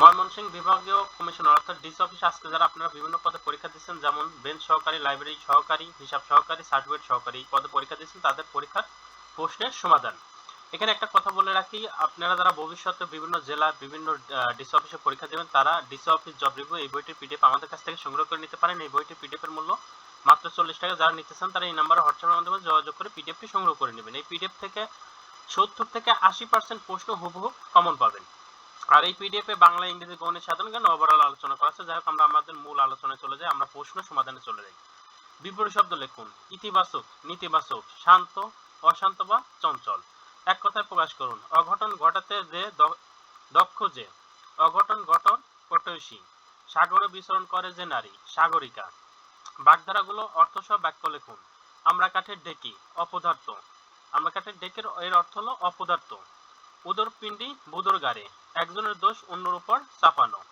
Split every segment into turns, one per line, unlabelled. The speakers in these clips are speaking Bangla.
ময়মনসিংহ বিভাগীয় কমিশনার অর্থাৎ ডিসি অফিস আজকে যারা আপনারা বিভিন্ন পদে পরীক্ষা দিচ্ছেন যেমন বেঞ্চ সহকারী লাইব্রেরি সহকারী, হিসাব সহকারী সার্টিফিকেট সহকারী পদে পরীক্ষা দিচ্ছেন তাদের পরীক্ষার প্রশ্নের সমাধান। এখানে একটা কথা বলে রাখি, আপনারা যারা ভবিষ্যতে বিভিন্ন জেলা, বিভিন্ন ডিসি অফিসে পরীক্ষা দেবেন, তারা ডিসি অফিস জব রিভিউ এই বইটির পিডিএফ আমাদের কাছ থেকে সংগ্রহ করে নিতে পারেন। এই বইটির পিডিএফ এর মূল্য মাত্র চল্লিশ টাকা। যারা নিতে চান, তারা এই নাম্বারে হোয়াটসঅ্যাপের মাধ্যমে যোগাযোগ করে পিডিএফটি সংগ্রহ করে নেবেন। এই পিডিএফ থেকে সত্তর থেকে আশি পার্সেন্ট প্রশ্ন হুবহু কমন পাবেন। আর এই পিডিএফ বাংলা, ইংরেজি, গণিত সাধারণ জ্ঞান ওভারঅল আলোচনা করা আছে। যাই হোক, আমরা আমাদের মূল আলোচনায় চলে যাই। আমরা প্রশ্ন সমাধানে চলে যাই। বিপরীত শব্দ লিখুন। ইতিবাচক, নেতিবাচক, শান্ত, অশান্ত বা চঞ্চল। এক কথায় প্রকাশ করুন। অঘটন ঘটাতে যে দক্ষ যে। অঘটন ঘটন পটয়সী সাগরে বিচরণ করে যে নারী, সাগরিকা। বাগধারাগুলো অর্থসহ বাক্য লিখুন। আমরা কাঠের ডেকি অপদার্থ। আমরা কাঠের ডেকের এর অর্থ হলো অপদার্থ। উদর পিণ্ডি বুদর গাড়ে একজনের দোষ অন্যর উপর চাপানো।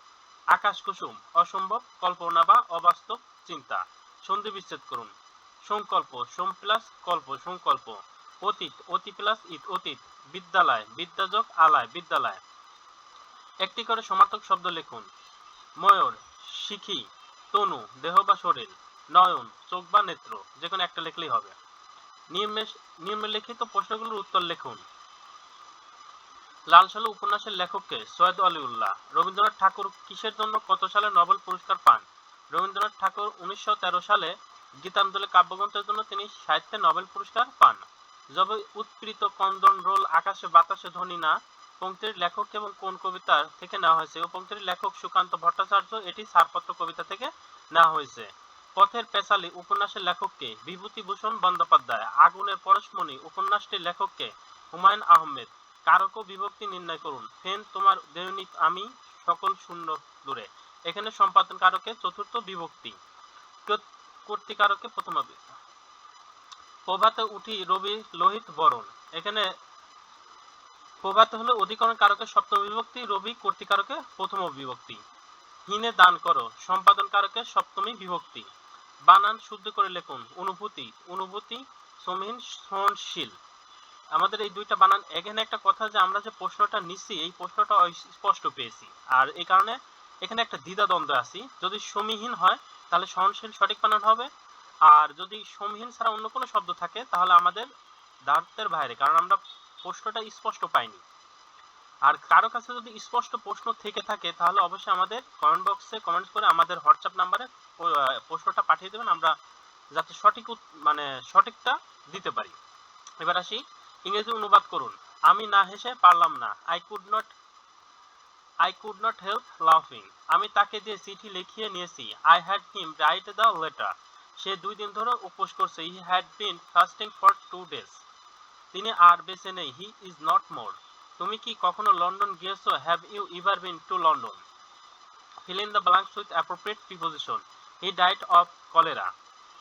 আকাশ কুসুম, অসম্ভব, কল্পনা বা অবাস্তব চিন্তা। সন্ধি বিচ্ছেদ করুন। সংকল্প, সোম প্লাস কল্প, সংকল্প। অতীত, অতি প্লাস ইত, অতীত। বিদ্যালয় বিদ্যাযোগ আলায়, বিদ্যালয়। একটি করে সমার্থক শব্দ লিখুন। ময়ূর, শিখি, তনু, দেহ বা শরীর, নয়ন, চোখ বা নেত্র যে কোনো একটা লিখলেই হবে। নিম্নে- নিম্নলিখিত প্রশ্নগুলোর উত্তর লিখুন। লাল সালু উপন্যাসের লেখককে সৈয়দ আলিউল্লাহ রবীন্দ্রনাথ ঠাকুর কিসের জন্য কত সালে নোবেল পুরস্কার পান? রবীন্দ্রনাথ ঠাকুর উনিশশো তেরো সালে গীতাঞ্জলি কাব্যগ্রন্থের জন্য তিনি সাহিত্যে নোবেল পুরস্কার পান। যবে উৎপীড়িত কন্দন রোল, আকাশে বাতাসে ধ্বনি না, পঙ্ক্তির লেখক এবং কোন কবিতা থেকে নেওয়া হয়েছে? ও পঙ্ক্তির লেখক সুকান্ত ভট্টাচার্য, এটি ছাড়পত্র কবিতা থেকে নেওয়া হয়েছে। পথের পেশালি উপন্যাসের লেখককে বিভূতিভূষণ বন্দ্যোপাধ্যায়, আগুনের পরশমণি উপন্যাসটির লেখককে হুমায়ুন আহমেদ কারক বিভক্তি নির্ণয় করুন। ফেন, তোমার দৈনিক আমি, সকল শূন্য দূরে। এখানে সম্পাদন কারকে চতুর্থ বিভক্তি। কৃত- কর্তৃকারকে প্রথম। প্রভাতে উঠি রবি লোহিত বরণ। এখানে প্রভাতে হলো অধিকরণ কারকের সপ্তম বিভক্তি, রবি কর্তৃকারকে প্রথম বিভক্তি। হিনে দান করো, সম্পাদন কারকের সপ্তমী বিভক্তি। বানান শুদ্ধ করে লিখুন, অনুভূতি অনুভূতি সমীন সহনশীল। আমাদের এই দুইটা বানান, এখানে একটা কথা যে আমরা যে প্রশ্নটা নিচ্ছি, এই প্রশ্নটা স্পষ্ট পেয়েছি। আর এই কারণে এখানে একটা দ্বিধা দ্বন্দ্ব আছি। যদি সমীহীন হয়, তাহলে সহনশীল সঠিক বানান হবে। আর যদি সমীহীন ছাড়া অন্য কোনো শব্দ থাকে, তাহলে আমাদের দার্থের বাইরে, কারণ আমরা প্রশ্নটা স্পষ্ট পাইনি। আর কারও কাছে যদি স্পষ্ট প্রশ্ন থেকে থাকে, তাহলে অবশ্যই আমাদের কমেন্ট বক্সে কমেন্ট করে আমাদের হোয়াটসঅ্যাপ নাম্বারে প্রশ্নটা পাঠিয়ে দেবেন। আমরা যাতে সঠিক মানে সঠিকটা দিতে পারি। এবার আসি ইংরেজি অনুবাদ করুন। আমি না হেসে পারলাম না। I could not I could not help লাফিং আমি তাকে দিয়ে চিঠি লিখিয়ে নিয়েছি I had him write the letter সে দুই দিন ধরে উপোস করছে। He had been fasting for two days তিনি আর বেঁচে নেই। হি ইজ নট মোর তুমি কি কখনো লন্ডন গিয়েছো? Have you ever been to London fill in the blanks with appropriate preposition he died of cholera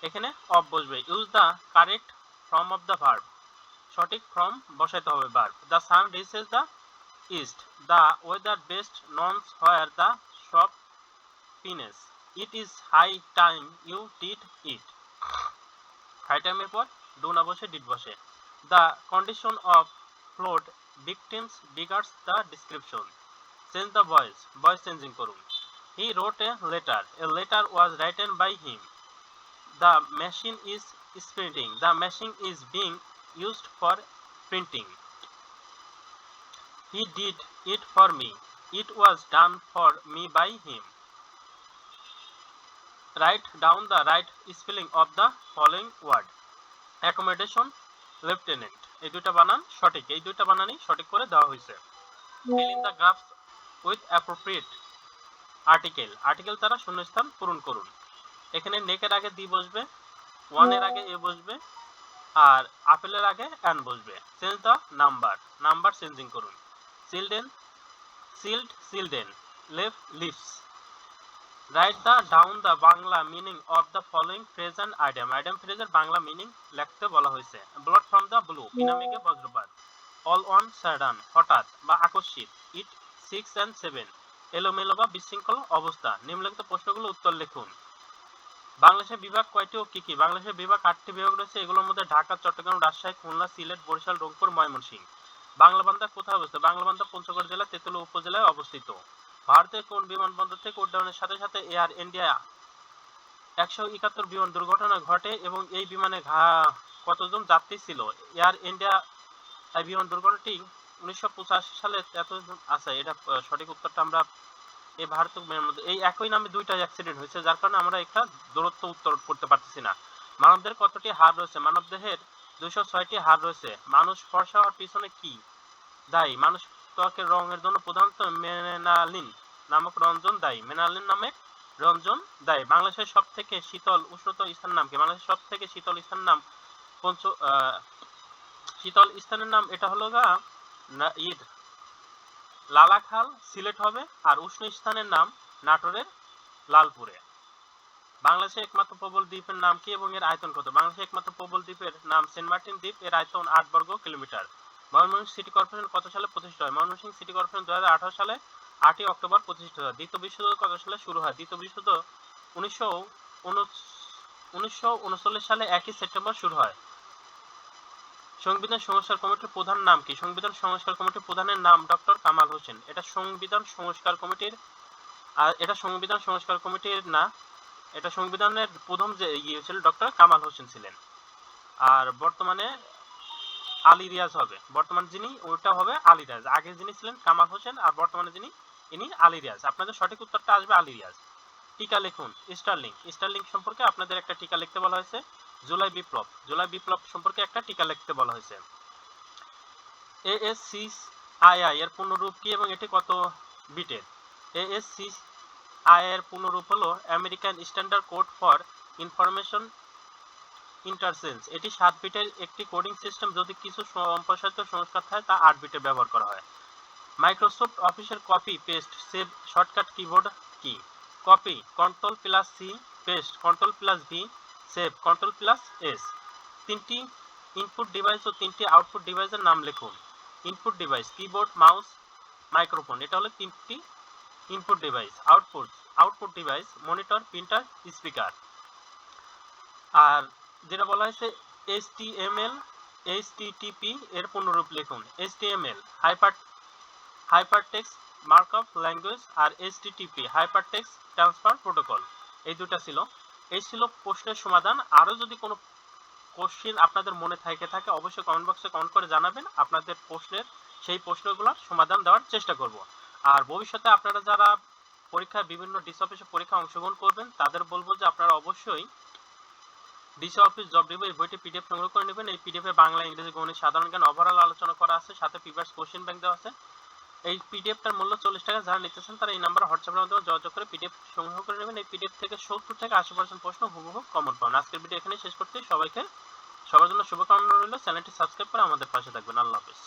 এখানে অফ বসবে। Use the correct form of the verb সঠিক ফর্ম বসাইতে হবে verb the sun rises the east the weather best nuns where the shop pines it is high time you did it high টাইমের পর ডু না বসে ডিড বসে the condition of flood victims begars the description change the voice voice changing করুন he wrote a letter a letter was written by him the machine is sprinting the machine is being used for printing he did it for me it was done for me by him write down the right spelling of the following word accommodation lieutenant এই দুইটা বানান সঠিক এই দুইটা বানানই সঠিক করে দেওয়া হয়েছে fill in the gaps with appropriate article article দ্বারা শূন্যস্থান পূরণ করুন এখানে নেকের আগে দি বসবে ওয়ানের আগে এ বসবে আর আপেলের আগে অ্যান বসবে। Change the number number changing করুন। Children child children leaf leaves write the down the Bangla meaning of the following phrase and idiom idiom ফ্রেজের Bangla meaning লিখতে বলা হয়েছে। ব্লড ফ্রম দ্য ব্লু পিনামিকে বজ্রপাত। অল অন সাডান হঠাৎ বা আকস্মিক ইট সিক্স অ্যান্ড সেভেন এলোমেলো বা বিশৃঙ্খল অবস্থা। নিম্নলিখিত প্রশ্নগুলো উত্তর লিখুন। বাংলাদেশের বিভাগ কয়টি ও কি কি? বাংলাদেশের বিভাগ আটটি বিভাগ রয়েছে। এগুলোর মধ্যে ঢাকা, চট্টগ্রাম, রাজশাহী, খুলনা, সিলেট, বরিশাল, রংপুর, ময়মনসিংহ। বাংলা বান্দা কোথায় অবস্থিত? বাংলা বান্দা পঞ্চগড় জেলা, তেতুলিয়া উপজেলায় অবস্থিত। ভারতের কোন বিমানবন্দর থেকে উড্ডয়নের সাথে সাথে এয়ার ইন্ডিয়া একশো একাত্তর বিমান দুর্ঘটনা ঘটে এবং এই বিমানে কতজন যাত্রী ছিল? এয়ার ইন্ডিয়া এই বিমান দুর্ঘটনাটি উনিশশো পঁচাশি সালে এতজন আছে? এটা সঠিক উত্তরটা আমরা এই ভারত বিমানের মধ্যে এই একই নামে দুইটা অ্যাক্সিডেন্ট হয়েছে, যার কারণে আমরা একটা দূরত্ব উত্তর করতে পারতেছি না। মানবদের কতটি হাড় রয়েছে? মানবদেহের দুইশো ছয়টি হাড় রয়েছে। মানুষ ফর্সা হওয়ার পিছনে কি দায়ী? মানুষ ত্বকের রঙের জন্য প্রধানত মেনালিন নামক রঞ্জন দায়ী। মেনালিন নামে রঞ্জন দায়ী। বাংলাদেশের সব থেকে শীতল উষ্ণতর স্থানের নাম কি? বাংলাদেশের সব থেকে শীতল স্থানের নাম পঞ্চ শীতল স্থানের নাম এটা হলো গা ঈদ। লালাখাল সিলেট হবে আর উষ্ণ স্থানের নাম নাটোরের লালপুরে। বাংলাদেশের একমাত্র প্রবল দ্বীপের নাম কি এবং এর আয়তন কত? বাংলাদেশের একমাত্র প্রবল দ্বীপের নাম সেন্ট মার্টিন দ্বীপ, এর আয়তন আট বর্গ কিলোমিটার। ময়মনসিংহ সিটি কর্পোরেশন কত সালে প্রতিষ্ঠিত হয়? ময়মনসিংহ সিটি কর্পোরেশন দু হাজার আঠারো সালে আটই অক্টোবর প্রতিষ্ঠিত হয়। দ্বিতীয় বিশ্বযুদ্ধ কত সালে শুরু হয়? দ্বিতীয় বিশ্বযুদ্ধ উনিশশো উনিশশো সালে একই সেপ্টেম্বর শুরু হয়। সংবিধান সংস্কার কমিটির প্রধান নাম কি? সংবিধান সংস্কার কমিটির প্রধানের নাম ডক্টর কামাল হোসেন। এটা সংবিধান সংস্কার কমিটির, আর এটা সংবিধান সংস্কার কমিটির না, এটা সংবিধানের প্রথম যে ইয়ে ছিল ডক্টর কামাল হোসেন ছিলেন। আর বর্তমানে আলী রিয়াজ হবে। বর্তমান যিনি ওটা হবে আলী রিয়াজ। আগে যিনি ছিলেন কামাল হোসেন, আর বর্তমানে যিনি, ইনি আলী রিয়াজ। আপনাদের সঠিক উত্তরটা আসবে আলী রিয়াজ। টিকা লিখুন স্টারলিং স্টারলিং সম্পর্কে আপনাদের একটা টিকা লিখতে বলা হয়েছে। জুলাই বিপ্লব। জুলাই বিপ্লব সম্পর্কে একটা টিকা লিখতে বলা হয়েছে। এএসসি আইআই এর পূর্ণরূপ কি এবং এটি কত বিটের এএসসি আই এর পূর্ণরূপ হলো American standard code for information interchange এটি সাত বিটের একটি কোডিং সিস্টেম যদি কিছু সম্প্রসারিত সংস্কার থাকে, তা আট বিটে ব্যবহার করা হয়। মাইক্রোসফট অফিসের copy paste save shortcut keyboard কি? Copy, control plus C paste, control plus V save control plus S তিনটি ইনপুট ডিভাইস ও তিনটি আউটপুট ডিভাইসের নাম লিখুন। Input device keyboard mouse microphone এটা হলো তিনটি input device output output device monitor printer speaker আর যেটা বলা হয়েছে, HTML, HTTP এর পূর্ণরূপ লিখুন। HTML hyper hypertext markup language আর HTTP হাইপারটেক্সট ট্রান্সফার প্রোটোকল এই দুটা ছিল। এই ছিল প্রশ্নের সমাধান। আরও যদি কোনো কোশ্চেন আপনাদের মনে থেকে থাকে, অবশ্যই কমেন্ট বক্সে কমেন্ট করে জানাবেন। আপনাদের প্রশ্নের, সেই প্রশ্নগুলোর সমাধান দেওয়ার চেষ্টা করব। আর ভবিষ্যতে আপনারা যারা পরীক্ষায় বিভিন্ন ডিসি অফিসে পরীক্ষা অংশগ্রহণ করবেন, তাদের বলব যে আপনারা অবশ্যই ডিসি অফিস জব ডিবো এই বইটি পিডিএফ সংগ্রহ করে নেবেন। এই পিডিএফ বাংলা, ইংরেজি, গণিত, সাধারণ জ্ঞান ওভারঅল আলোচনা করা আছে। সাথে প্রিভিয়াস কোশ্চেন ব্যাংক দেওয়া আছে। এই পিডিএফ পিডিএফটার মূল্য চল্লিশ টাকা যারা নিতেছেন, তারা এই নাম্বার হোয়াটসঅ্যাপের মাধ্যমে যোগাযোগ করে পিডিএফ সংগ্রহ করে নেবেন। এই পিডিএফ থেকে সত্তর থেকে আশি পার্সেন্ট প্রশ্ন হুবহু কমন পাবেন। আজকের ভিডিও এখানে শেষ করতে সবাইকে সবার জন্য শুভকামনা রইল। চ্যানেলটি সাবস্ক্রাইব করে আমাদের পাশে থাকবেন। আল্লাহ হাফেজ।